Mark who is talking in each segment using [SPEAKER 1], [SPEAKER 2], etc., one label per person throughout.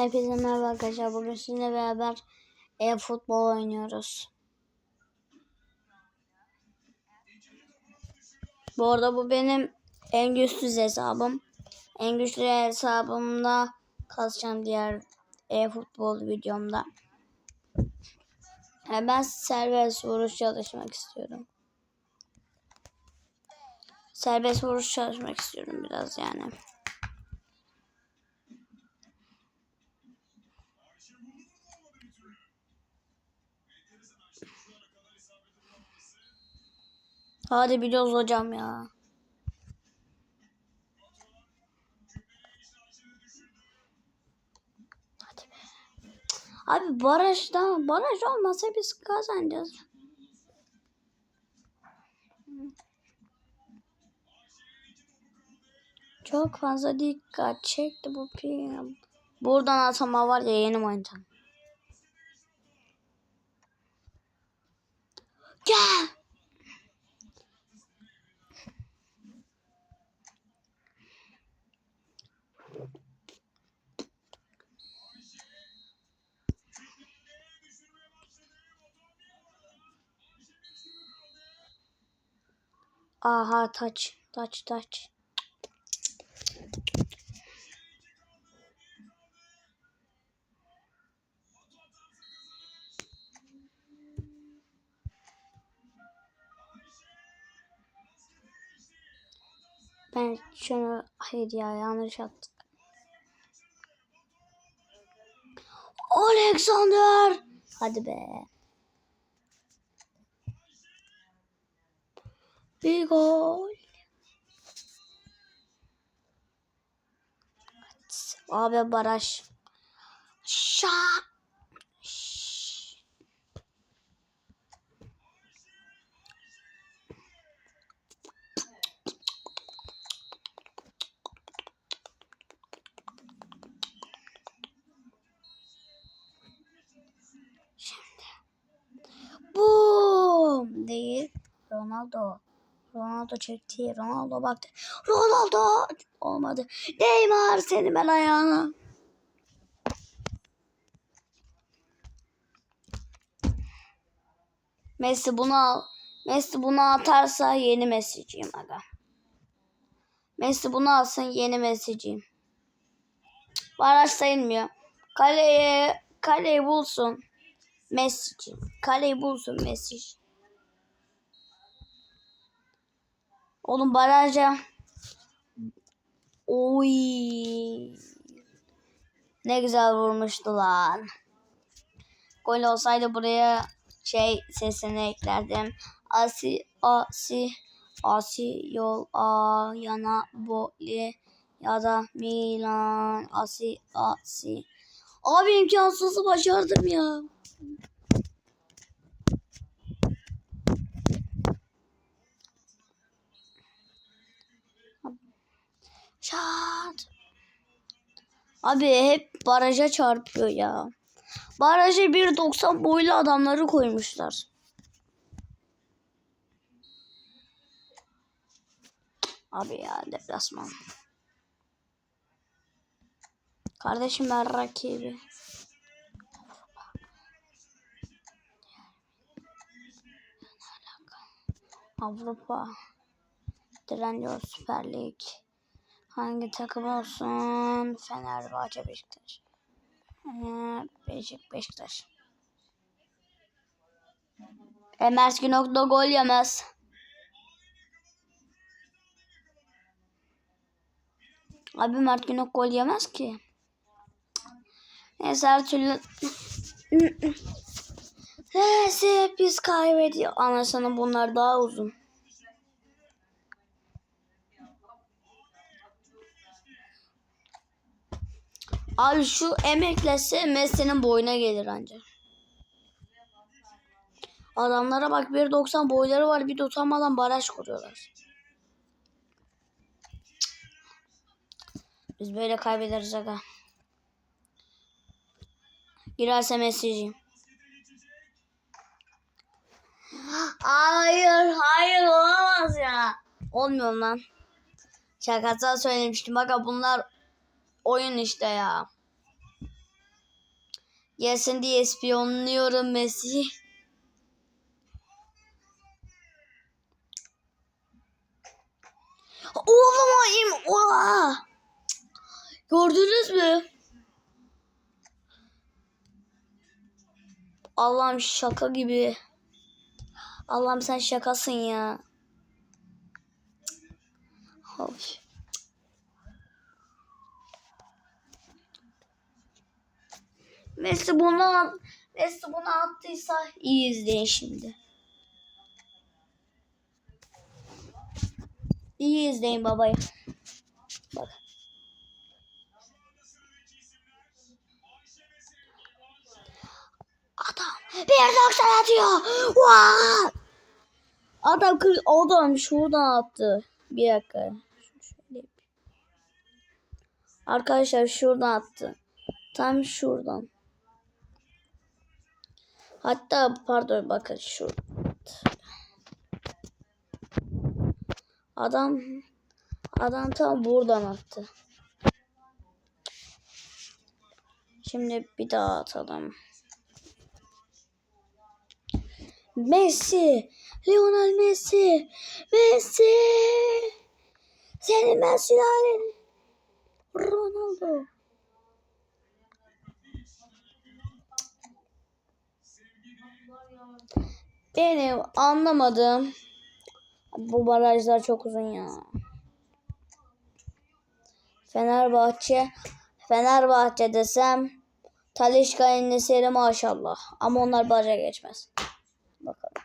[SPEAKER 1] Hepinize merhaba arkadaşlar. Bugün sizinle beraber e-futbol oynuyoruz. Bu arada bu benim en güçsüz hesabım. En güçlü hesabımda kalacağım diğer e-futbol videomda. Yani ben serbest vuruş çalışmak istiyorum. Serbest vuruş çalışmak istiyorum biraz yani. Hadi biliyoruz hocam ya. Abi barajda baraj olmasa biz kazanacağız. Çok fazla dikkat çekti bu film. Buradan atama var ya yeni oynayacağım. Gel. Aha taç taç taç. Ben şunu hayır ya yanlış attım. Alexander. Hadi be. Bir gol. Abi baraj. Şşş. Şimdi. Boom değil. Ronaldo. Ronaldo çekti. Ronaldo baktı. Ronaldo olmadı. Neymar seni ben ayağına. Messi bunu al. Messi bunu atarsa yeni Messi'ciyim aga. Messi bunu alsın yeni Messi'ciyim. Baraj sayılmıyor. Kaleyi, kaleyi bulsun. Messi'ciyim. Kaleyi bulsun Messi. Oğlum baraja. Oy. Ne güzel vurmuştu lan. Gol olsaydı buraya şey sesini eklerdim. Asi asi asi yol a yana boli ya da Milan asi asi. Abi imkansızı başardım ya. Abi hep baraja çarpıyor ya. Baraja 1.90 boylu adamları koymuşlar. Abi ya deplasman. Kardeşim ben rakibi. Avrupa. Trendyol Süper Lig. Hangi takım olsun? Fenerbahçe, Beşiktaş. Ee, Beşik, Beşiktaş. E, Mert Günok da gol yemez. Abi Mert Günok gol yemez ki. Neyse her türlü... Neyse biz kaybediyor. Anasını bunlar daha uzun. Abi şu emeklese Messi'nin boyuna gelir ancak. Adamlara bak 1.90 boyları var bir de utanmadan baraj kuruyorlar. Biz böyle kaybederiz aga. Girerse Messi'ciyim. Hayır, hayır olamaz ya. Olmuyor lan. Şakasal söylemiştim. Bak bunlar oyun işte ya. Gelsin diye ispiyonluyorum Messi. Oğlum ayım. Oha! Gördünüz mü? Allah'ım şaka gibi. Allah'ım sen şakasın ya. Of. Messi bunu Messi bunu attıysa iyi izleyin şimdi. İyi izleyin babayı. Bak. Adam bir doksan atıyor. Vaa! Adam adam şuradan attı. Bir dakika. Arkadaşlar şuradan attı. Tam şuradan. Hatta pardon bakın şu. Adam adam tam buradan attı. Şimdi bir daha atalım. Messi, Lionel Messi, Messi. Senin sülalen. Ronaldo. Benim anlamadım. Bu barajlar çok uzun ya. Fenerbahçe Fenerbahçe desem Talişka Eneseri maşallah. Ama onlar baraja geçmez. Bakalım.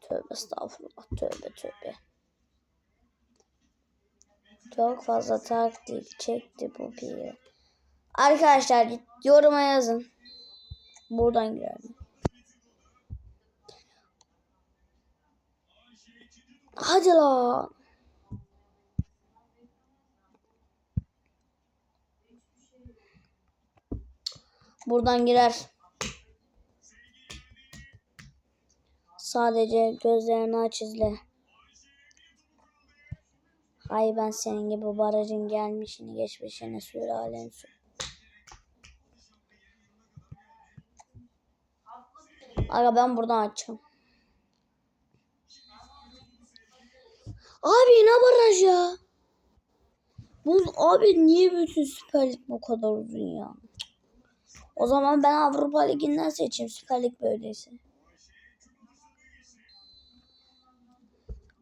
[SPEAKER 1] Tövbe estağfurullah. Tövbe tövbe. Çok fazla taktik çekti bu piri. Arkadaşlar yoruma yazın. Buradan girelim. Hadi lan. Buradan girer. Sadece gözlerini aç izle. Hay ben senin gibi barajın gelmişini geçmişini süralen sür. Aga ben buradan açacağım. Abi ne baraj ya? Bu abi niye bütün Süper Lig bu kadar uzun ya? O zaman ben Avrupa Ligi'nden seçeyim Süper Lig böyleyse.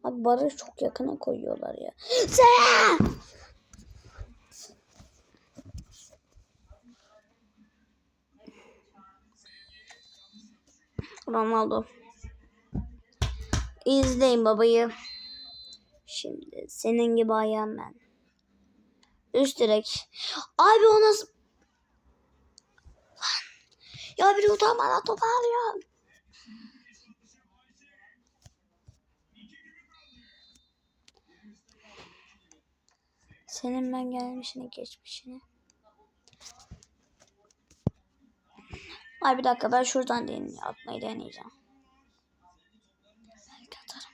[SPEAKER 1] Abi baraj çok yakına koyuyorlar ya. Sen! Ronaldo. İzleyin babayı. Şimdi senin gibi ayağım ben. Üst direk. Abi o nasıl... Ya bir utanmadan topu alıyor. Senin ben gelmişini geçmişini. Ay bir dakika ben şuradan deney atmayı deneyeceğim. Belki atarım.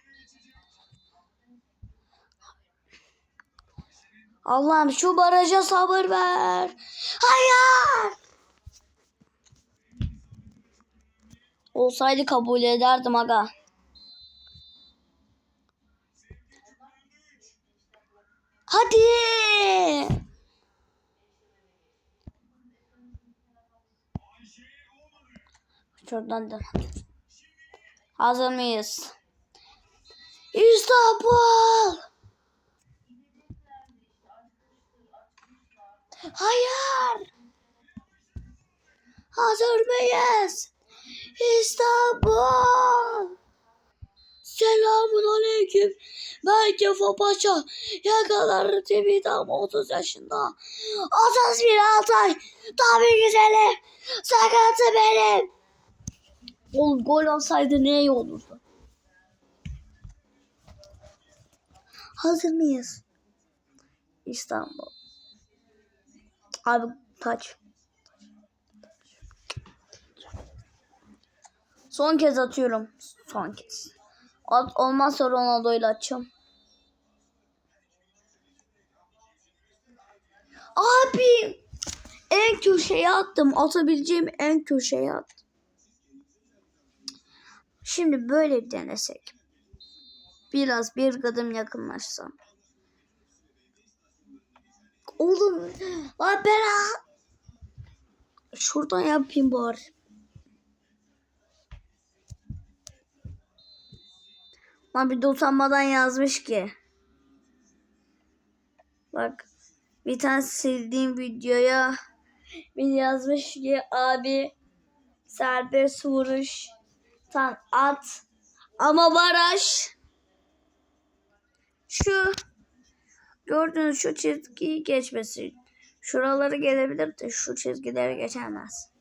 [SPEAKER 1] Allah'ım şu baraja sabır ver. Hayır. Olsaydı kabul ederdim aga. Hadi. Şuradan da. Hazır mıyız? İstanbul. Hayır. Hazır mıyız? İstanbul. Selamun aleyküm. Ben Kefa Paşa. Yakaları TV'den 30 yaşında. 31 Altay. Tabii güzelim. Sakatı benim. Oğlum gol olsaydı ne iyi olurdu. Hazır mıyız? İstanbul. Abi taç. Son kez atıyorum. Son kez. At, olmazsa Ronaldo ile. Abi en köşeye attım. Atabileceğim en köşeye attım. Şimdi böyle bir denesek. Biraz bir kadın yakınlaşsam. Oğlum lan ben Şuradan yapayım bari. Lan bir de utanmadan yazmış ki. Bak bir tane sildiğim videoya bir yazmış ki abi serbest vuruş tan at ama baraj şu gördüğünüz şu çizgiyi geçmesi şuraları gelebilir de şu çizgileri geçemez.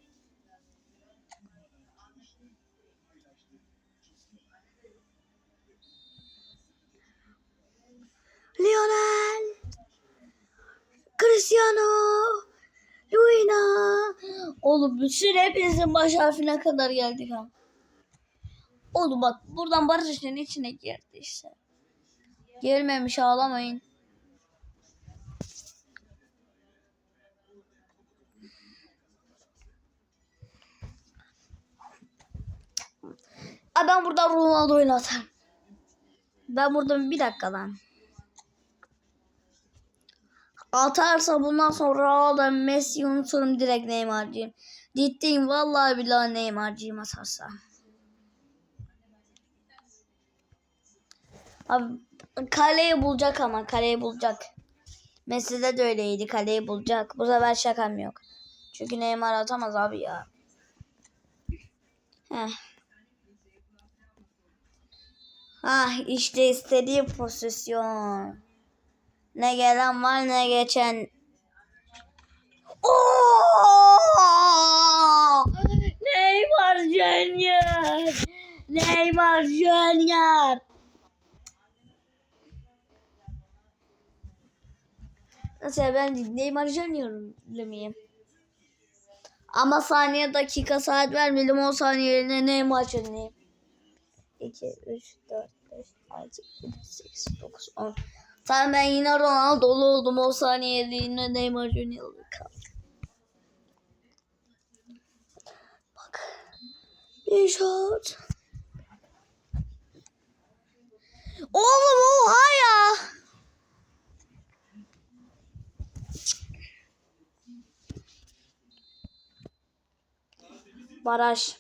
[SPEAKER 1] Lionel Cristiano Luina Oğlum bütün hepinizin baş harfine kadar geldik ha. Oğlum bak buradan barış işinin içine girdi işte. Gelmemiş ağlamayın. Aa, ben buradan Ronaldo'yu atarım. Ben burada bir dakika lan. Atarsa bundan sonra da Messi unuturum direkt Neymar'cıyım. Ciddiyim vallahi billahi Neymar'cıyım atarsa. Abi kaleyi bulacak ama kaleyi bulacak. Messi'de de öyleydi kaleyi bulacak. Bu sefer şakam yok. Çünkü Neymar atamaz abi ya. Heh. Ah işte istediği pozisyon. Ne gelen var ne geçen. Oo! Neymar Junior. Neymar Junior. Nasıl ya, ben Neymar Junior'lı mıyım? Ama saniye dakika saat vermeyelim 10 saniyeline Neymar Junior. 2, 3, 4, 5, 6, 7, 8, 9, 10. Tamam ben yine Ronaldo'lu oldum. O saniyede yine Neymar Junior'lı kaldım. Bak. Bir shot. Oğlum oha ya. Baraj.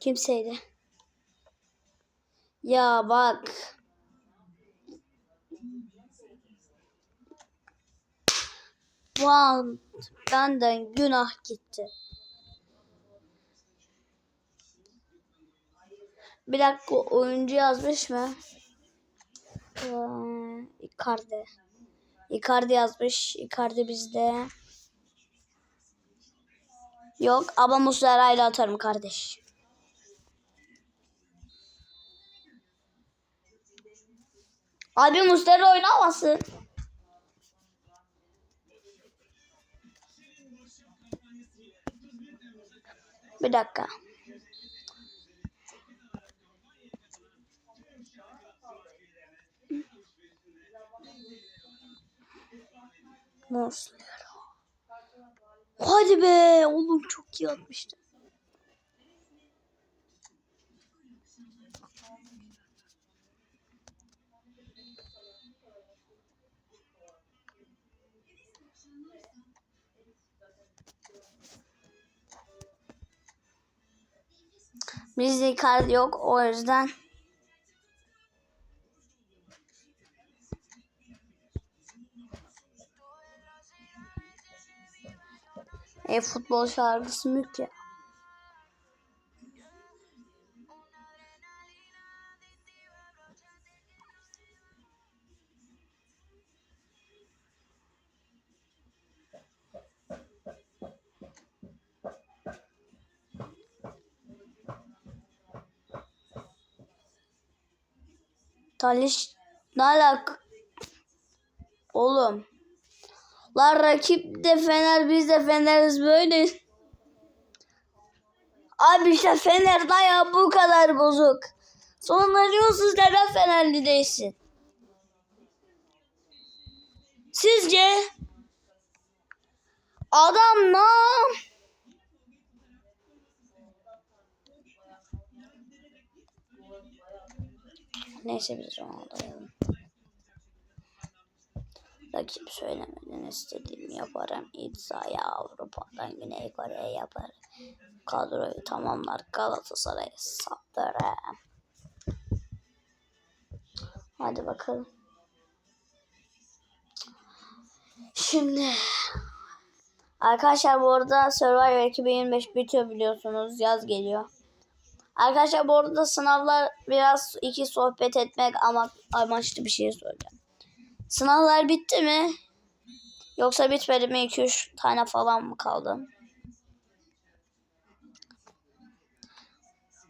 [SPEAKER 1] Kimseydi. Ya bak. Wow, benden günah gitti. Bir dakika oyuncu yazmış mı? Ee, Icardi. Icardi yazmış. Icardi bizde. Yok ama Muslera ile atarım kardeş. Abi Muslera oynamasın. Bir dakika. Muslera. Hadi be oğlum çok iyi atmıştı. Bizde kart yok o yüzden. E futbol şarkısı mük ya. Taliş ne alaka? Oğlum. Lan rakip de Fener biz de Feneriz böyle. Abi işte Fener'in ayağı bu kadar bozuk. Sonra diyorsunuz neden Fenerli değilsin? Sizce adam ne? Neyse biz onu alayım. Rakip söylemeden istediğimi yaparım. İdza'ya Avrupa'dan Güney Kore'ye yaparım. Kadroyu tamamlar Galatasaray'a saplarım. Hadi bakalım. Şimdi Arkadaşlar bu arada Survivor 2025 bitiyor biliyorsunuz. Yaz geliyor. Arkadaşlar bu arada sınavlar biraz iki sohbet etmek ama amaçlı bir şey söyleyeceğim. Sınavlar bitti mi? Yoksa bitmedi mi? 2-3 tane falan mı kaldı?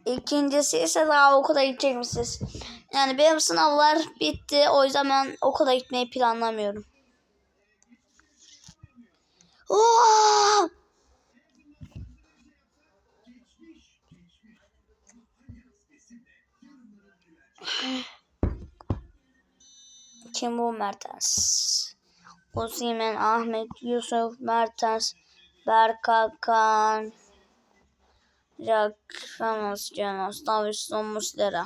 [SPEAKER 1] İkincisi ise daha okula gidecek misiniz? Yani benim sınavlar bitti. O yüzden ben okula gitmeyi planlamıyorum. Mertens? Osimhen, Ahmet, Yusuf, Mertens, Berkakan, Jack, Ramos, Janos, Davinson, Muslera.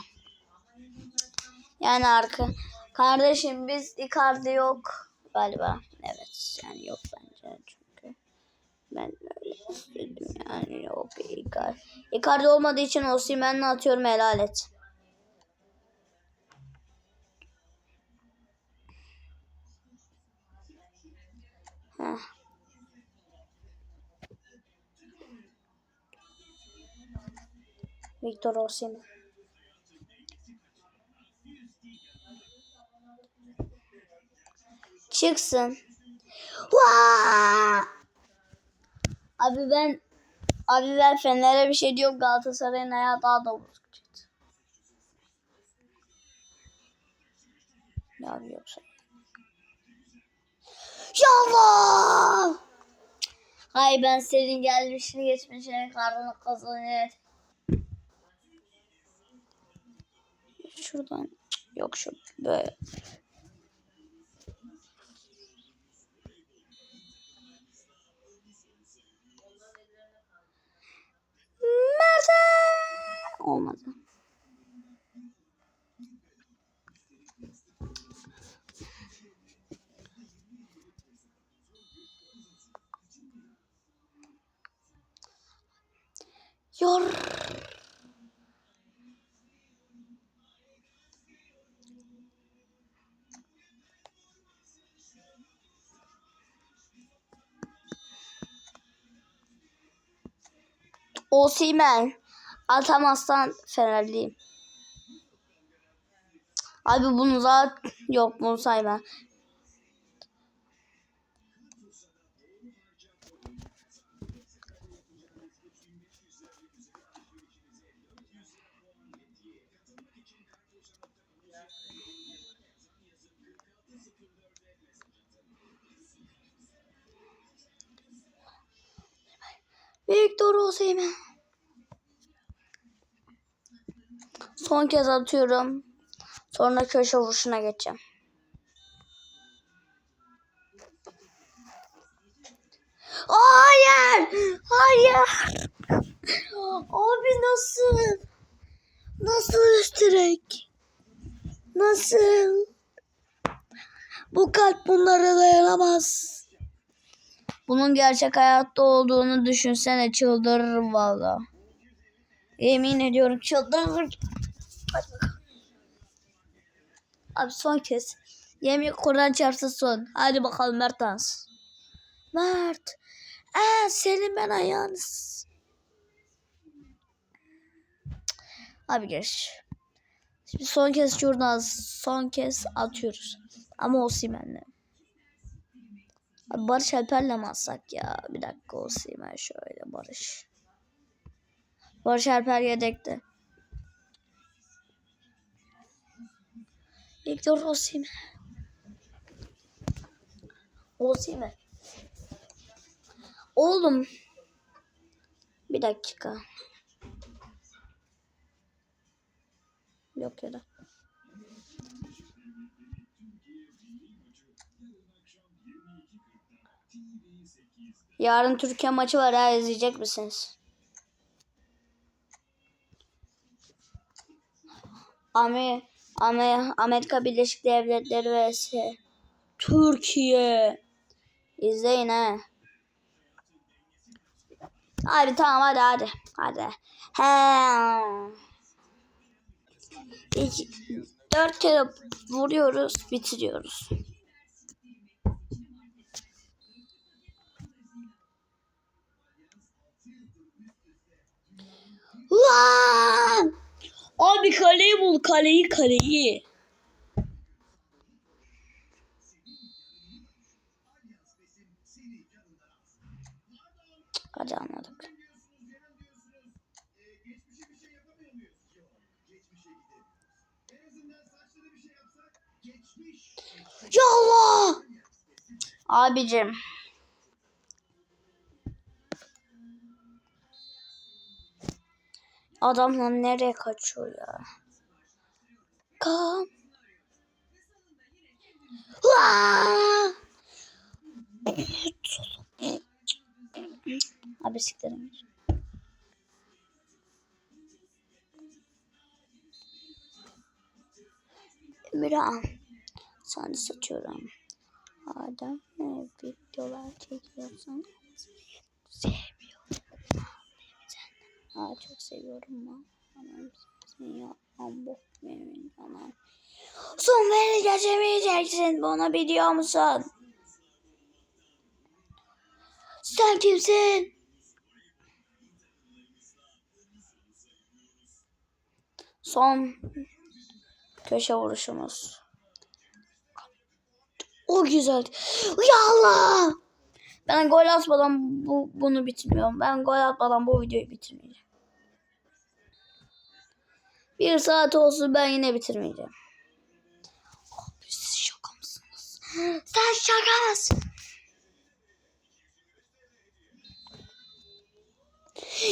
[SPEAKER 1] Yani arka. Kardeşim biz Icardi yok galiba. Evet yani yok bence çünkü. Ben öyle istedim yani yok Icardi. Icardi olmadığı için Osimhen'le atıyorum helal et. Victor Osimhen. Çıksın. Vaa! Abi ben abi ben Fener'e bir şey diyorum Galatasaray'ın ayağı daha da bozuk çıktı. Ya abi yoksa. Yallah! Hay ben senin gelmişini geçmişini karnını kazanır. Şuradan yok şu böyle. Olmadı. Osimhen. Atamazsan Fenerliyim. Abi bunu zaten yok bunu sayma. Victor Osimhen. Son kez atıyorum. Sonra köşe vuruşuna geçeceğim. Hayır! Hayır! Abi nasıl? Nasıl üst direk? Nasıl? Bu kalp bunlara dayanamaz. Bunun gerçek hayatta olduğunu düşünsene çıldırır valla. Yemin ediyorum çıldırır. Hadi bakalım. Abi son kez. Yemin Kur'an çarpsın son. Hadi bakalım Mertens. Mert. Ee, senin ben ayağınız. Abi geç. Şimdi son kez şuradan son kez atıyoruz. Ama Osimhen'le. Abi Barış Alper'le mi atsak ya? Bir dakika Osimhen şöyle Barış. Barış Alper yedekte. Victor Osim. Osim. Oğlum. Bir dakika. Yok ya da. Yarın Türkiye maçı var ha izleyecek misiniz? Ami Amerika Birleşik Devletleri vs Türkiye. İzleyin ha. Hadi tamam hadi hadi. Hadi. He. İki, dört kere vuruyoruz bitiriyoruz. Lan! Abi kaleyi bul kaleyi kaleyi. Hadi anladık. Ya Allah! Abicim. Adamlar nereye kaçıyor ya? Kan. Abi siktirin. Emirhan. Sana satıyorum. Adam ne videolar çekiyorsun? Sevmiyorum. Aa, çok seviyorum ben. Anam seni ya. Ambok benim anam. Son beni geçemeyeceksin. Bunu biliyor musun? Sen kimsin? Son köşe vuruşumuz. O güzel. Ya Allah! Ben gol atmadan bu, bunu bitirmiyorum. Ben gol atmadan bu videoyu bitirmeyeceğim. Bir saat olsun ben yine bitirmeyeceğim. Abi siz şaka mısınız? Sen şaka mısın?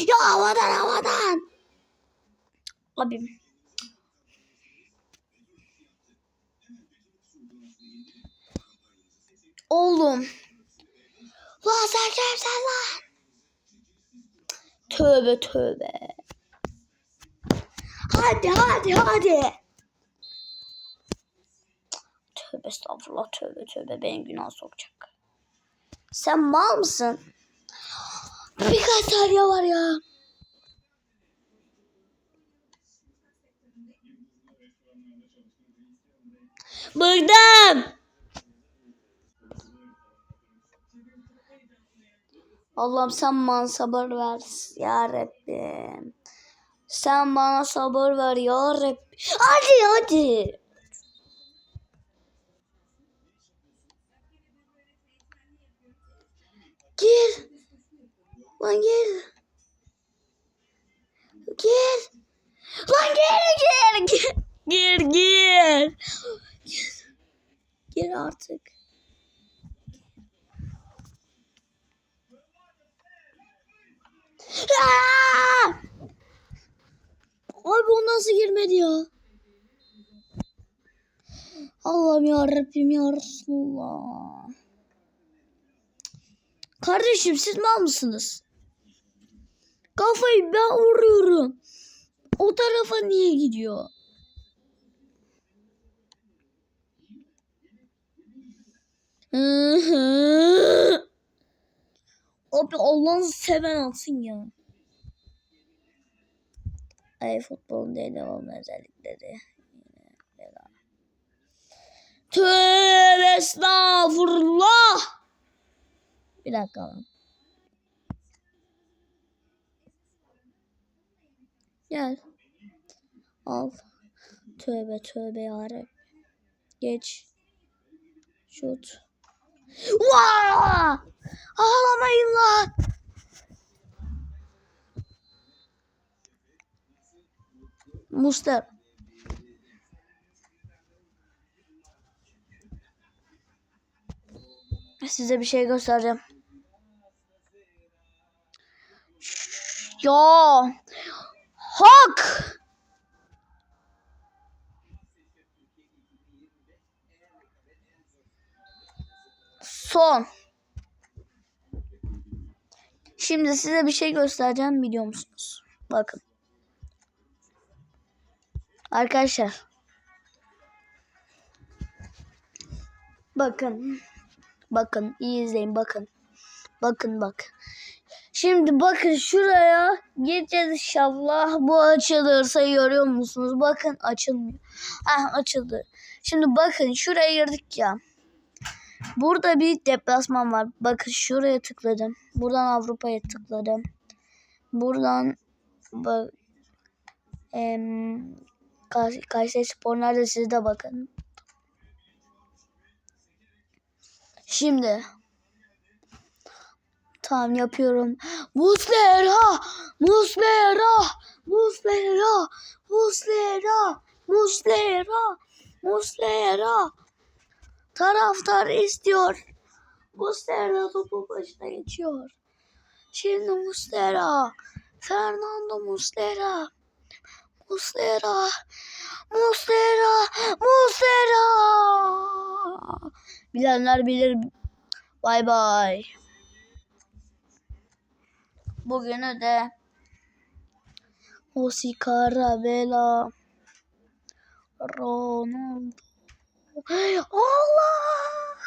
[SPEAKER 1] Ya havadan havadan. Abim. Oğlum. Lan sen lan? Tövbe tövbe. Hadi hadi hadi. Tövbe estağfurullah tövbe tövbe beni günah sokacak. Sen mal mısın? Birkaç saniye var ya. Bıktım. Allah'ım sen bana sabır ver ya Rabbim. Sen bana sabır ver ya Rabbim. Hadi hadi. Gir. Lan gir. Gir. Lan gir gir gir. Gir gir. Gir artık. Aa! Abi o nasıl girmedi ya? Allah'ım ya Rabbim. Kardeşim siz mal mısınız? Kafayı ben vuruyorum. O tarafa niye gidiyor? Abi Allah'ını seven alsın ya. Ay futbolun değil olma özellikleri. Tövbe estağfurullah. Bir dakika lan. Gel. Al. Tövbe tövbe yarabbim. Geç. Şut. Vaa! Ağlamayın lan. Muster. Size bir şey göstereceğim. Ya. Hak. Son. Şimdi size bir şey göstereceğim biliyor musunuz? Bakın. Arkadaşlar. Bakın. Bakın iyi izleyin bakın. Bakın bak. Şimdi bakın şuraya gireceğiz inşallah. Bu açılırsa görüyor musunuz? Bakın açılmıyor. Ah açıldı. Şimdi bakın şuraya girdik ya. Burada bir deplasman var. Bakın şuraya tıkladım. Buradan Avrupa'ya tıkladım. Buradan bak em, Kayseri Spor nerede siz de bakın. Şimdi Tamam yapıyorum. Muslera! Muslera! Muslera! Muslera! Muslera! Muslera! Taraftar istiyor. Muslera topu başına geçiyor. Şimdi Muslera. Fernando Muslera. Muslera. Muslera. Muslera. Bilenler bilir. Bay bay. Bugünü de Osikara Vela Ronaldo Allah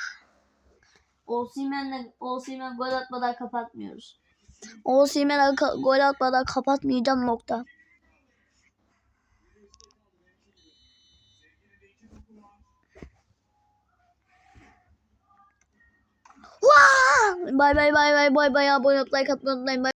[SPEAKER 1] Osimhen'le Osimhen gol atmadan kapatmıyoruz. Osimhen'e ka- gol atmadan kapatmayacağım nokta. Bay bay bay bay bay bay abone ol like atmayı unutmayın.